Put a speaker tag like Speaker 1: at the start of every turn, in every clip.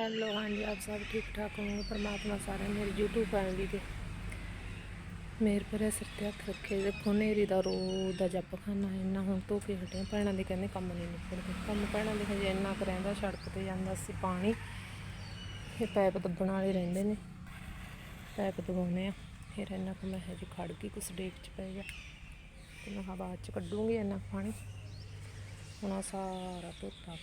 Speaker 1: Hello, ਹਾਂਜੀ, ਆਪ ਸਭ ਠੀਕ ਠਾਕ ਹੋਣਗੇ ਪਰਮਾਤਮਾ ਸਾਰਿਆਂ ਮੇਰੀ YouTube ਫੈਮਿਲੀ ਤੇ ਮੇਰ ਭਰੇ ਸਿਰ ਤੇ ਹੱਥ ਰੱਖੇ। ਦੇਖੋ ਨੇਰੀ ਦਾ ਰੋ ਦਾ ਜੱਪ ਖਾਨਾ, ਇੰਨਾ ਹੁਣ ਧੋ ਕੇ ਹਟਿਆ ਭੈਣਾਂ ਦੇ ਕਹਿੰਦੇ ਕੰਮ ਨਹੀਂ ਨਿਬੜਦੇ ਕੰਮ ਭੈਣਾਂ ਦੇ ਹਜੇ ਇੰਨਾ ਕੁ ਰਹਿੰਦਾ, ਸੜਕ ਤੇ ਜਾਂਦਾ ਸੀ ਪਾਣੀ, ਇਹ ਪੈਪ ਦੱਬਣ ਵਾਲੇ ਰਹਿੰਦੇ ਨੇ। ਪੈਪ ਦਬਾਉਣੇ ਆ। ਫਿਰ ਇੰਨਾ ਕੁ ਮੈਂ ਹਜੇ ਖੜ ਗਈ ਕੁਛ ਡੇਕ ਚ ਪੈ ਗਿਆ। ਤੇ ਮੈਂ ਕਿਹਾ ਬਾਅਦ ਚ ਕੱਢੂੰਗੀ ਇੰਨਾ ਕੁ ਪਾਣੀ। ਹੁਣ ਸਾਰਾ ਧੋਤਾ।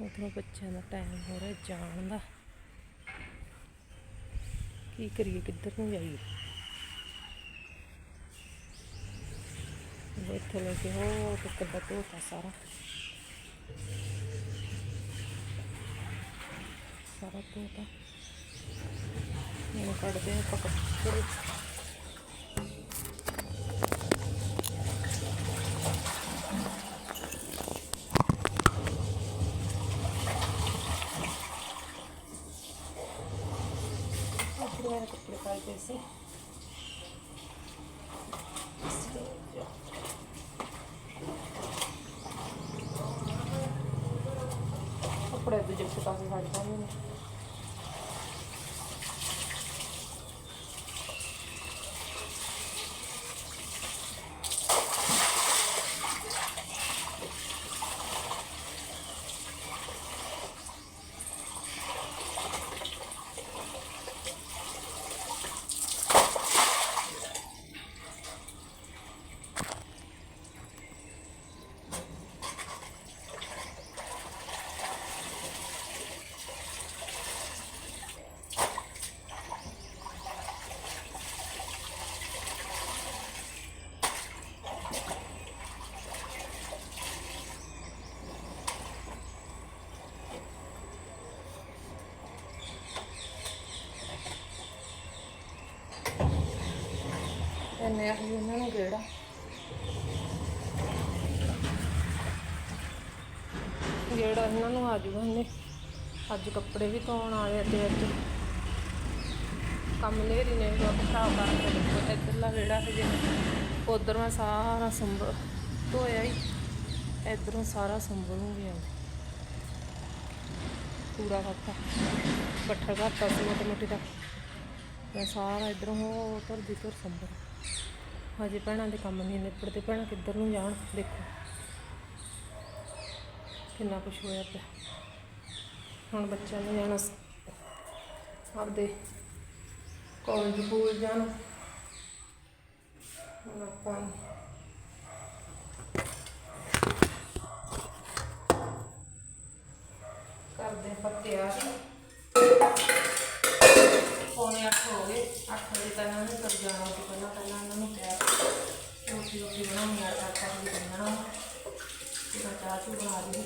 Speaker 1: ਉਧਰੋਂ ਬੱਚਿਆਂ ਦਾ ਟਾਈਮ ਹੋ ਰਿਹਾ ਜਾਣ ਦਾ। ਕੀ ਕਰੀਏ, ਕਿੱਧਰ ਨੂੰ ਜਾਈਏ? ਇੱਥੇ ਲੈ ਕੇ ਹੋ ਟੱਕਰ ਦਾ ਧੋਤਾ ਸਾਰਾ। ਸਾਰਾ ਧੋਤਾ। ਇਹਨੂੰ ਕੱਢਦੇ ਆ ਪਕੜ ਕੇ ਕੱਪੜੇ ਵਾਲੇ ਕੱਪੜੇ ਪਾਏ ਪਏ ਸੀ ਕੱਪੜੇ ਦੂਜੇ ਪਾਸੇ ਉਹਨਾਂ ਨੂੰ ਗੇੜਾ। ਗੇੜਾ ਇਹਨਾਂ ਨੂੰ ਆ ਜੂਗਾ ਇਹਨੇ ਅੱਜ ਕੱਪੜੇ ਵੀ ਧੋਣ ਵਾਲੇ ਤੇ ਅੱਜ ਕੰਮ ਨੇਰੀ ਨੇ ਵੀ ਬਹੁਤ ਖਰਾਬ ਕਰਕੇ ਦੇਖੋ ਇੱਧਰਲਾ ਜਿਹੜਾ ਹਜੇ ਉਧਰ ਮੈਂ ਸਾਰਾ ਸੰਭਲ ਧੋਇਆ ਹੀ ਇੱਧਰੋਂ ਸਾਰਾ ਸੰਭਲੂਗੀ ਅੱਜ ਪੂਰਾ ਕਰਤਾ। ਬੱਠਲ ਕਰਤਾ ਸੀ ਮੋਟੇ ਮੋਟੇ ਦਾ ਮੈਂ ਸਾਰਾ ਇਧਰੋਂ ਹੋ ਧਰ ਦੀ ਧਰ ਸੰਭਲ ਹਜੇ ਭੈਣਾਂ ਦੇ ਕੰਮ ਨਹੀਂ ਨਿਪੜਦੇ। ਭੈਣਾਂ ਕਿੱਧਰ ਨੂੰ ਜਾਣ? ਦੇਖੋ। ਕਿੰਨਾ ਕੁਛ ਹੋਇਆ ਪਿਆ। ਹੁਣ ਬੱਚਿਆਂ ਨੇ ਜਾਣਾ ਆਪਦੇ ਕਾਲਜ ਸਕੂਲ ਜਾਣਾ। ਹੁਣ ਆਪਾਂ ਕਰਦੇ ਆਪਾਂ ਤਿਆਰੀ। ਪੌਣੇ ਅੱਠ ਹੋ ਗਏ ਅੱਠ ਵਜੇ ਤੱਕ ਇਹਨਾਂ ਨੇ ਸਭ ਜਾਣਾ ਸੀ, ਪਹਿਲਾਂ ਪਹਿਲਾਂ ਇਹਨਾਂ ਨੂੰ ਤਿਆਰ ਰੋਟੀ ਰੋਟੀ ਬਣਾਉਣੀ ਆ ਆਟਾ ਵੀ ਗੁੰਨਣਾ ਫਿਰ ਚਾਹ ਚੂਹ ਬਣਾ ਲਈ